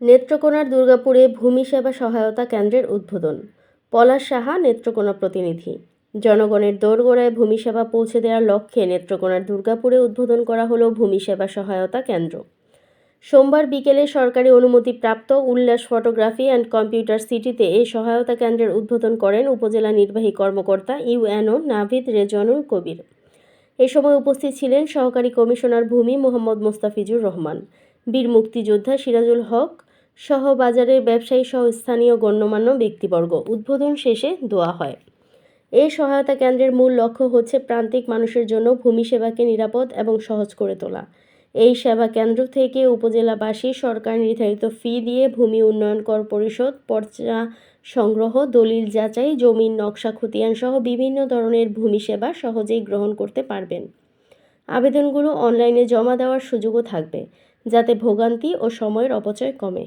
নেত্রকোনার দুর্গাপুরে ভূমি সেবা সহায়তা কেন্দ্রের উদ্বোধন। পলাশ সাহা, নেত্রকোনা প্রতিনিধি। জনগণের দোরগোড়ায় ভূমি সেবা পৌঁছে দেওয়ার লক্ষ্যে নেত্রকোনার দুর্গাপুরে উদ্বোধন করা হলো ভূমি সেবা সহায়তা কেন্দ্র। সোমবার বিকেলে সরকারি অনুমতিপ্রাপ্ত উল্লাস ফটোগ্রাফি অ্যান্ড কম্পিউটার সিটিতে এই সহায়তা কেন্দ্রের উদ্বোধন করেন উপজেলা নির্বাহী কর্মকর্তা ইউএনও নাভিদ রেজনুল কবির। এ সময় উপস্থিত ছিলেন সহকারী কমিশনার ভূমি মোহাম্মদ মোস্তাফিজুর রহমান, বীর মুক্তিযোদ্ধা সিরাজুল হক সহ বাজারের ব্যবসায়ী সহ স্থানীয় গণ্যমান্য ব্যক্তিবর্গ। উদ্বোধন শেষে দোয়া হয়। এই সহায়তা কেন্দ্রের মূল লক্ষ্য হচ্ছে প্রান্তিক মানুষের জন্য ভূমি সেবাকে নিরাপদ এবং সহজ করে তোলা। এই সেবা কেন্দ্র থেকে উপজেলাবাসী সরকার নির্ধারিত ফি দিয়ে ভূমি উন্নয়ন কর পরিষদ পর্চা সংগ্রহ, দলিল যাচাই, জমির নকশা খতিয়ান সহ বিভিন্ন ধরনের ভূমি সেবা সহজেই গ্রহণ করতে পারবেন। আবেদনগুলো অনলাইনে জমা দেওয়ার সুযোগও থাকবে, যাতে ভোগান্তি ও সময়ের অপচয় কমে।